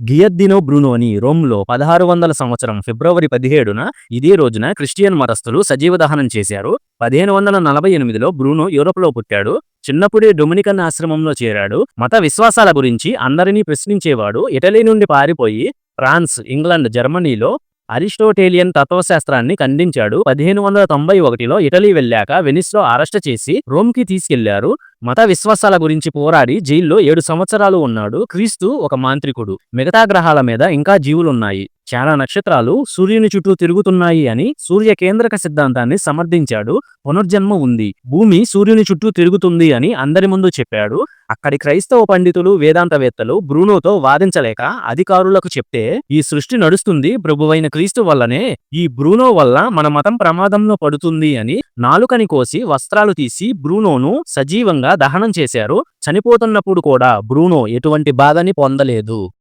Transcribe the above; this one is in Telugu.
గియద్దినో బ్రూనోని రోమ్లో పదహారు వందల సంవత్సరం ఫిబ్రవరి పదిహేడున ఇదే రోజున క్రిస్టియన్ మతస్థులు సజీవ దహనం చేశారు. పదిహేను వందల నలభై ఎనిమిదిలో బ్రూనో యూరోప్లో పుట్టాడు. చిన్నప్పుడే డొమినికన్ ఆశ్రమంలో చేరాడు. మత విశ్వాసాల గురించి అందరినీ ప్రశ్నించేవాడు ఇటలీ నుండి పారిపోయి ఫ్రాన్స్ ఇంగ్లాండ్ జర్మనీలో అరిస్టోటేలియన్ తత్వశాస్త్రాన్ని ఖండించాడు. పదిహేను వందల తొంభై ఒకటిలో ఇటలీ వెళ్ళాక వెనిస్లో అరెస్ట్ చేసి రోమ్కి తీసుకెళ్ళారు. మత విశ్వాసాల గురించి పోరాడి జైల్లో ఏడు సంవత్సరాలు ఉన్నాడు. క్రీస్తు ఒక మాంత్రికుడు. మిగతా గ్రహాల మీద ఇంకా జీవులున్నాయి. చాలా నక్షత్రాలు సూర్యుని చుట్టూ తిరుగుతున్నాయి అని సూర్య కేంద్రక సిద్ధాంతాన్ని సమర్థించాడు. పునర్జన్మ ఉంది. భూమి సూర్యుని చుట్టూ తిరుగుతుంది అని అందరి ముందు చెప్పాడు. అక్కడి క్రైస్తవ పండితులు వేదాంతవేత్తలు బ్రూనోతో వాదించలేక అధికారులకు చెప్తే ఈ సృష్టి నడుస్తుంది ప్రభువైన క్రీస్తు వల్లనే ఈ బ్రూనో వల్ల మన మతం ప్రమాదంలో పడుతుంది అని నాలుకని కోసి వస్త్రాలు తీసి బ్రూనోను సజీవంగా దహనం చేశారు. చనిపోతున్నప్పుడు కూడా బ్రూనో ఎటువంటి బాధని పొందలేదు.